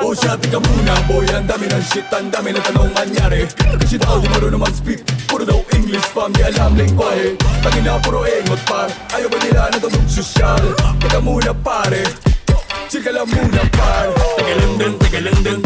Oh siya, tika muna boy Ang dami ng shit, ang dami ng tanong anyari Kasi daw di marunong mag-speak Puro daw English fam, di alam lingwahe Tangina puro engot par Ayaw ba nila na tanong sosyal? Tika muna pare Chill ka lang muna par. Tagalindang, tagalindang, tagalindang, batumbay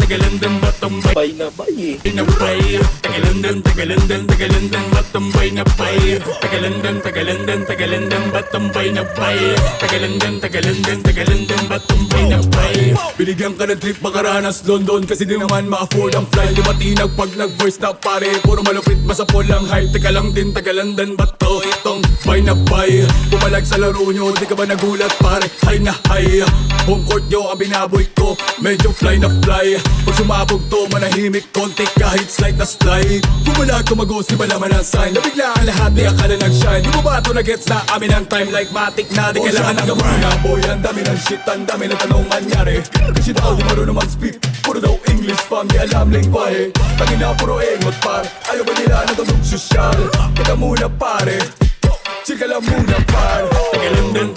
Bay na bay. Eh. na bay Tagalindang, tagalindang, tagalindang, batumbay na bay. Tagalindang, tagalindang, tagalindang, batumbay na bay. Tagalindang, tagalindang, tagalindang, batumbay na bay. Binigyan ka ng trip makaranas London. Kasi di naman ma-afford ang flight. Di matinag pag nag-voice na pare? Puro malupit masapol ang hype. Teka lang din tagalandan ba to Itong bay na bay. Pumalag sa laro nyo Di ka ba nagulat pare? Hay na hay. Home court nyo ang binaboy ko. Medyo fly na fly Pag sumabog to manahimik konti Kahit slight na slide Pumalag tumagos di ba naman ang sign. Nabigla ang lahat di akala nag-shine. Di mo ba ito na-gets na amin ang time Like matic na? Di kailangan ng grind boy. Ang dami ng shit Ang dami ng tanong anyari Kasi daw di marunong mag-speak. Puro daw English fam Di alam lingwahe. Tangina puro engot par Ayaw ba nila na tanong sosyal? Teka muna pare. Chill ka lang muna par Tagalindang,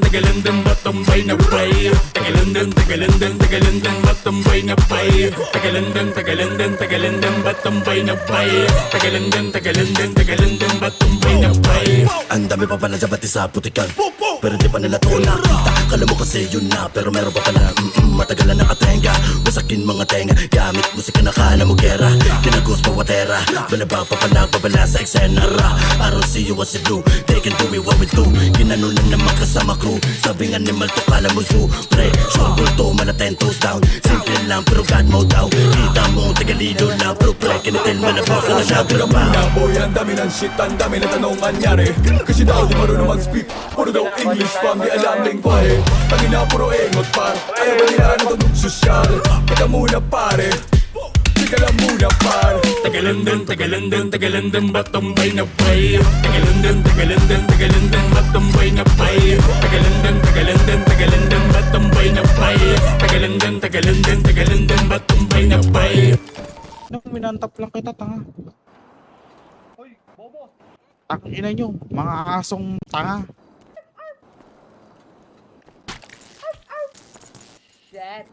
tagalindang, tagalindang, batumbay na bay Tagalindang, tagalindang, tagalindang, batumbay na bay Tagalindang, tagalindang, tagalindang, batumbay na bay Tagalindang, tagalindang, tagalindang, batumbay na bay Ang dami pa pala sa putikan. Pero di pa nila to nakita Kala mo kasi yun na Pero meron pa pala. Mm-mm, Matagal na nakatenga. Wasakin mga tenga. Gamit musika na kala mo gera. Tinagos pa watera. Balaba pa pala babala sa eksena Don't see you as you do They can do me what we do. Ginano na naman kasama crew Sabing animal to kala mo zoo. Pre, sure bulto Mala ten toes down. Simple lang pero God mode daw. Kita mo tagalilo lang. Pero pre, kinitil malabosa na siya Pero pa na boy Ang dami ng shit Ang dami ng tanong anyari Kasi daw di marunong mag-speak Puro daw English fam Di alam lingwahe Tangina puro engot par Ayaw ba nila na tanong sosyal Teka muna pare par Tagalindang, tagalindang, tagalindang, batumbay na bay Tagalindang, tagalindang, tagalindang, batumbay na bay Tagalindang, tagalindang, tagalindang, batumbay na bay Tagalindang, tagalindang, tagalindang, batumbay na bay Nang minantap lang kita, tanga. Hoy, bobo! Ang ina nyo, mga asong tanga. Shit.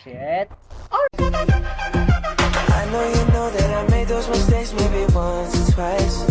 Shit. I know you know that I